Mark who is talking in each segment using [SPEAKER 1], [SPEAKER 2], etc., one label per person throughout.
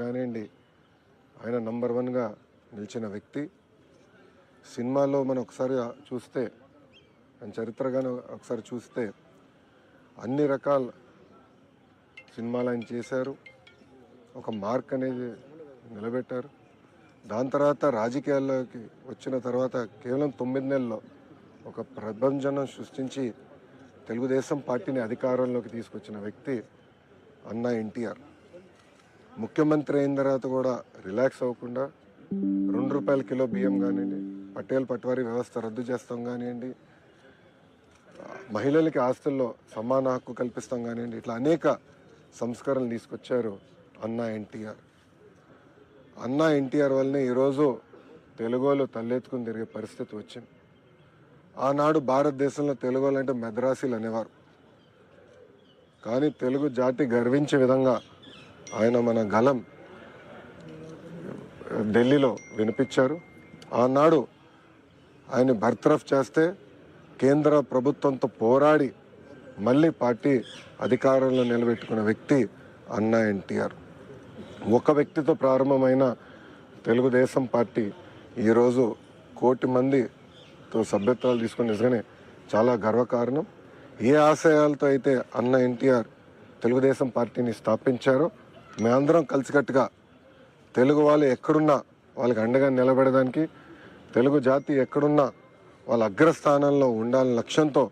[SPEAKER 1] కానివ్వండి. ఆయన నంబర్ వన్గా నిలిచిన వ్యక్తి. సినిమాలో మనం ఒకసారి చూస్తే ఆయన చరిత్రగానే ఒకసారి చూస్తే అన్ని రకాల సినిమాలు ఆయన చేశారు. ఒక మార్క్ అనేది నిలబెట్టారు. దాని తర్వాత రాజకీయాల్లోకి వచ్చిన తర్వాత కేవలం తొమ్మిది నెలల్లో ఒక ప్రభంజనం సృష్టించి తెలుగుదేశం పార్టీని అధికారంలోకి తీసుకొచ్చిన వ్యక్తి అన్న ఎన్టీఆర్. ముఖ్యమంత్రి అయిన తర్వాత కూడా రిలాక్స్ అవ్వకుండా రెండు రూపాయల కిలో బియ్యం కానివ్వండి పటేల్ పట్వారీ వ్యవస్థ రద్దు చేస్తాం కానివ్వండి మహిళలకి ఆస్తుల్లో సమాన హక్కు కల్పిస్తాం కానివ్వండి ఇట్లా అనేక సంస్కరణలు తీసుకొచ్చారు అన్నా ఎన్టీఆర్. అన్నా ఎన్టీఆర్ వల్లనే ఈరోజు తెలుగులో తలెత్తుకుని తిరిగే పరిస్థితి వచ్చింది. ఆనాడు భారతదేశంలో తెలుగు అంటే మెద్రాసీలు అనేవారు. కానీ తెలుగు జాతి గర్వించే విధంగా ఆయన మన గలం ఢిల్లీలో వినిపించారు. ఆనాడు ఆయన బర్తరఫ్ చేస్తే కేంద్ర ప్రభుత్వంతో పోరాడి మళ్ళీ పార్టీ అధికారంలో నిలబెట్టుకున్న వ్యక్తి అన్నా ఎన్టీఆర్. ఒక వ్యక్తితో ప్రారంభమైన తెలుగుదేశం పార్టీ ఈరోజు కోటి మందితో సభ్యత్వాలు తీసుకుని నిజంగానే చాలా గర్వకారణం. ఏ ఆశయాలతో అయితే అన్న ఎన్టీఆర్ తెలుగుదేశం పార్టీని స్థాపించారో మేమందరం కలిసికట్టుగా తెలుగు వాళ్ళు ఎక్కడున్నా వాళ్ళకి అండగా నిలబడడానికి తెలుగు జాతి ఎక్కడున్నా వాళ్ళ అగ్రస్థానంలో ఉండాలని లక్ష్యంతో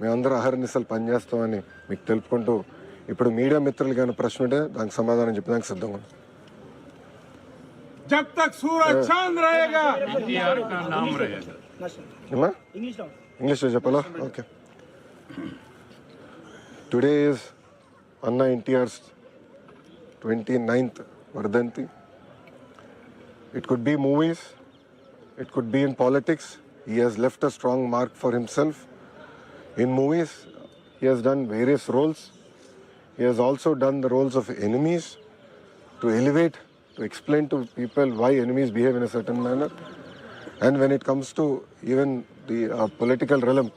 [SPEAKER 1] మేమందరం అహర్నిశలు పనిచేస్తామని మీకు తెలుపుకుంటూ ఇప్పుడు మీడియా మిత్రులు కానీ ప్రశ్న ఉంటే దానికి సమాధానం చెప్పడానికి సిద్ధంగా ఉన్నాం
[SPEAKER 2] जब तक सूरज चांद रहेगा
[SPEAKER 3] एनटीआर का नाम रहेगा
[SPEAKER 1] ఏమా ఇంగ్లీష్లో చెప్పాలా ఓకే టుడే ఈజ్ అన్న NTR's 29th Vardanti. It could be movies, it could be in politics. He has left a strong mark for himself. In movies, he has done various roles. He has also done the roles of enemies to elevate, to explain to people why enemies behave in a certain manner. And when it comes to even the uh, political realm,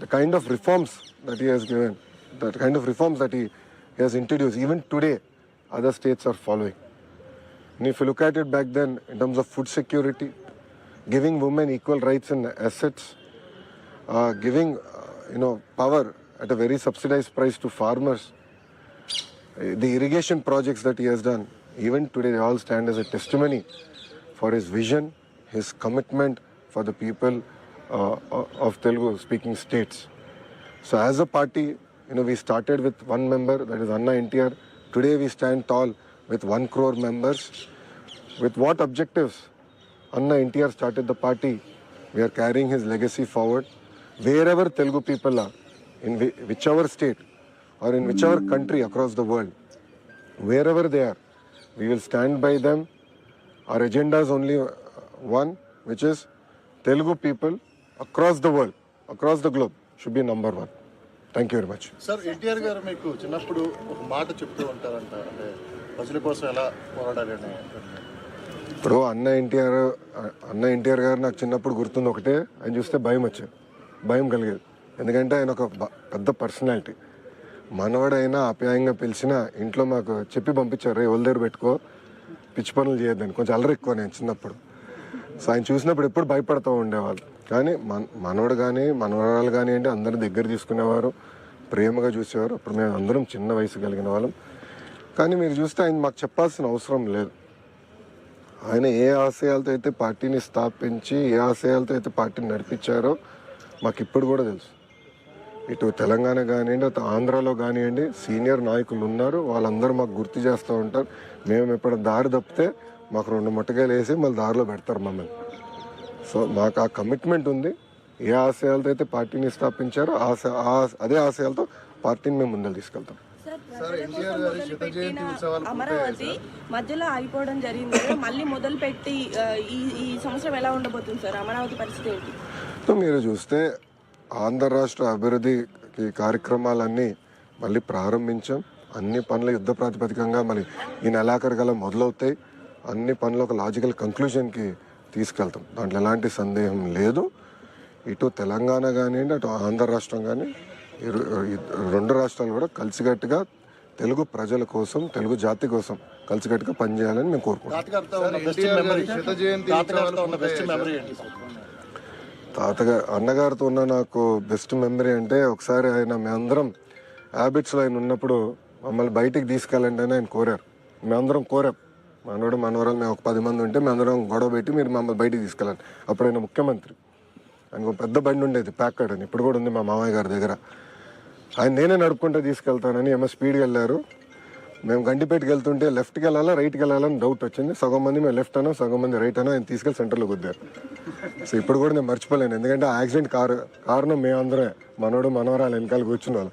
[SPEAKER 1] the kind of reforms that he has given, the kind of reforms that he has introduced, even today, other states are following. And if you look at it back then, in terms of food security, giving women equal rights and assets, uh, giving uh, you know power at a very subsidized price to farmers, uh, the irrigation projects that he has done, even today, they all stand as a testimony for his vision, his commitment for the people uh, of Telugu speaking states. So, as a party, you know, we started with one member, that is Anna NTR. Today, we stand tall with one crore members. With what objectives? Anna NTR started the party. We are carrying his legacy forward. Wherever Telugu people are, in whichever state or in whichever country across the world, wherever they are, we will stand by them. Our agenda is only uh, one, which is Telugu people across the world, across the globe, should be number one. Thank you very much.
[SPEAKER 4] Sir NTR garu మీకు చిన్నప్పుడు ఒక మాట చెప్తూ ఉంటారంట. అంటే ప్రజల కోసం ఎలా పోరాడాలి అని
[SPEAKER 1] ఇప్పుడు అన్న ఎన్టీఆర్ అన్న ఎన్టీఆర్ గారు నాకు చిన్నప్పుడు గుర్తుంది ఒకటే. ఆయన చూస్తే భయం వచ్చేది. భయం కలిగేది. ఎందుకంటే ఆయన ఒక పెద్ద పర్సనాలిటీ. మనవడైనా ఆప్యాయంగా పిలిచిన ఇంట్లో మాకు చెప్పి పంపించారు రే దగ్గర పెట్టుకో. పిచ్చి పనులు చేయొద్దని. కొంచెం అల్లరి ఎక్కువ నేను చిన్నప్పుడు. సో ఆయన చూసినప్పుడు ఎప్పుడు భయపడుతూ ఉండేవాళ్ళు. కానీ మన మనవడు కానీ మనవరాలు కానీ అంటే అందరి దగ్గర తీసుకునేవారు ప్రేమగా చూసేవారు. అప్పుడు మేము అందరం చిన్న వయసు కలిగిన వాళ్ళం. కానీ మీరు చూస్తే ఆయన మాకు చెప్పాల్సిన అవసరం లేదు. ఆయన ఏ ఆశయాలతో అయితే పార్టీని స్థాపించి ఏ ఆశయాలతో అయితే పార్టీని నడిపించారో మాకు ఇప్పుడు కూడా తెలుసు. ఇటు తెలంగాణ కానివ్వండి అటు ఆంధ్రాలో కానివ్వండి సీనియర్ నాయకులు ఉన్నారు. వాళ్ళందరూ మాకు గుర్తు చేస్తూ ఉంటారు. మేము ఎప్పుడు దారి తప్పితే మాకు రెండు ముట్టకాయలు వేసి మళ్ళీ దారిలో పెడతారు మమ్మల్ని. సో మాకు ఆ కమిట్మెంట్ ఉంది. ఏ ఆశయాలతో అయితే పార్టీని స్థాపించారో ఆశ ఆ- అదే ఆశయాలతో పార్టీని మేము ముందరు తీసుకెళ్తాం.
[SPEAKER 5] అమరావతి మధ్యలో ఆగిపోవడం జరిగింది మళ్ళీ మొదలు పెట్టి ఈ ఈ సంవత్సరం ఎలా ఉండబోతుంది సార్? అమరావతి పరిస్థితి ఏంటి?
[SPEAKER 1] సో మీరు చూస్తే ఆంధ్ర రాష్ట్ర అభివృద్ధికి కార్యక్రమాలన్నీ మళ్ళీ ప్రారంభించాం. అన్ని పనులు యుద్ధ ప్రాతిపదికంగా మళ్ళీ ఈ నెలాఖరు గల మొదలవుతాయి. అన్ని పనులు ఒక లాజికల్ కంక్లూజన్కి తీసుకెళ్తాం. దాంట్లో ఎలాంటి సందేహం లేదు. ఇటు తెలంగాణ కానివ్వండి అటు ఆంధ్ర రాష్ట్రం కానీ రెండు రాష్ట్రాలు కూడా కలిసికట్టుగా తెలుగు ప్రజల కోసం తెలుగు జాతి కోసం కలిసికట్టుగా పనిచేయాలని మేము
[SPEAKER 4] సార్
[SPEAKER 1] తాతగారు అన్నగారితో ఉన్న నాకు బెస్ట్ మెమరీ అంటే ఒకసారి ఆయన మేమందరం హ్యాబిట్స్లో ఆయన ఉన్నప్పుడు మమ్మల్ని బయటికి తీసుకెళ్ళండి అని ఆయన కోరారు. మేమందరం కోరాం. మనోడు మనవరాలు మేము ఒక పది మంది ఉంటే మేమందరం గొడవ పెట్టి మీరు మమ్మల్ని బయటికి తీసుకెళ్ళాలి. అప్పుడు ఆయన ముఖ్యమంత్రి. ఆయనకు ఒక పెద్ద బండి ఉండేది ప్యాకర్డ్ అని ఇప్పుడు కూడా ఉంది మా మామయ్య గారి దగ్గర. ఆయన నేనే నడుపుకుంటూ తీసుకెళ్తానని ఏమో స్పీడ్గా వెళ్ళారు. మేము గండిపేటకి వెళ్తుంటే లెఫ్ట్కి వెళ్ళాలా రైట్కి వెళ్ళాలని డౌట్ వచ్చింది. సగం మంది మేము లెఫ్ట్ అనో సగం మంది రైట్ అనో ఆయన తీసుకెళ్ళి సెంటర్లో కుద్దారు సో ఇప్పుడు కూడా నేను మర్చిపోలేను. ఎందుకంటే ఆ యాక్సిడెంట్ కారు కారణం మేమందరమే. మనోడు మనవరాలు వెనకాల కూర్చున్న వాళ్ళు.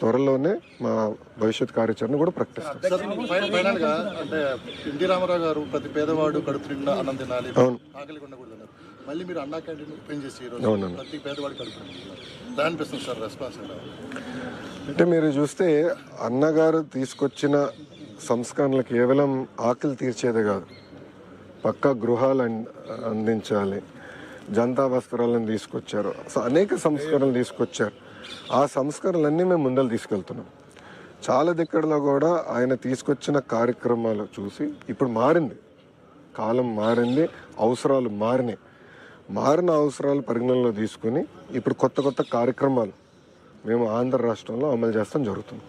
[SPEAKER 1] త్వరలోనే మా భవిష్యత్ కార్యాచరణ కూడా ప్రకటిస్తాం. అవును.
[SPEAKER 4] మళ్ళీ మీరు అన్నా క్యాంటీన్ ఓపెన్ చేసి. ప్రతి పేదవాడు కడుపు సార్ రెస్పాన్స్
[SPEAKER 1] అంటే మీరు చూస్తే అన్నగారు తీసుకొచ్చిన సంస్కరణలు కేవలం ఆకలి తీర్చేదే కాదు. పక్క గృహాలు అందించాలి. జనతా వస్త్రాలను తీసుకొచ్చారు. సో అనేక సంస్కరణలు తీసుకొచ్చారు. ఆ సంస్కరణలన్నీ మేము ముందలు తీసుకెళ్తున్నాం. చాలా దగ్గరలో కూడా ఆయన తీసుకొచ్చిన కార్యక్రమాలు చూసి ఇప్పుడు మారింది. కాలం మారింది అవసరాలు మారినాయి. మారిన అవసరాలు పరిగణనలో తీసుకుని ఇప్పుడు కొత్త కొత్త కార్యక్రమాలు మేము ఆంధ్ర రాష్ట్రంలో అమలు చేస్తాం జరుగుతుంది.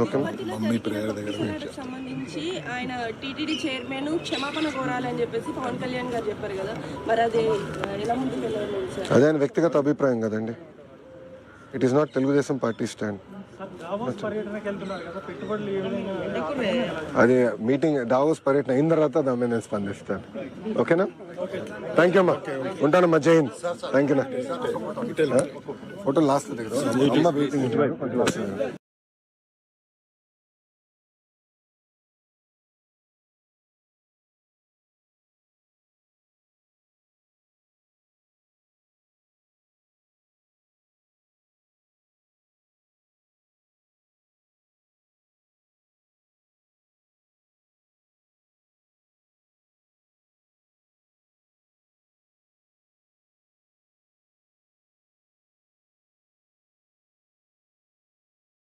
[SPEAKER 1] ఓకే
[SPEAKER 5] కు సంబంధించి ఆయన టీటీడీ చైర్మన్ క్షమాపణ కోరాలని చెప్పేసి పవన్ కళ్యాణ్ గారు చెప్పారు కదా. మరి అది ఆ, ఎలా ముందుకు వెళ్ళాలి సార్?
[SPEAKER 1] అదే ఆయన వ్యక్తిగత అభిప్రాయం కదండి.
[SPEAKER 2] It is not Telugu Desam party stand
[SPEAKER 1] అది మీటింగ్ దావోస్ పర్యటన అయిన తర్వాత దాని మీద నేను స్పందిస్తాను ఓకేనా థ్యాంక్ యూ అమ్మా. ఉంటానమ్మా జై హింద్. థ్యాంక్ యూ నా. ఫోటో లాస్ట్ దగ్గర అమ్మ మీటింగ్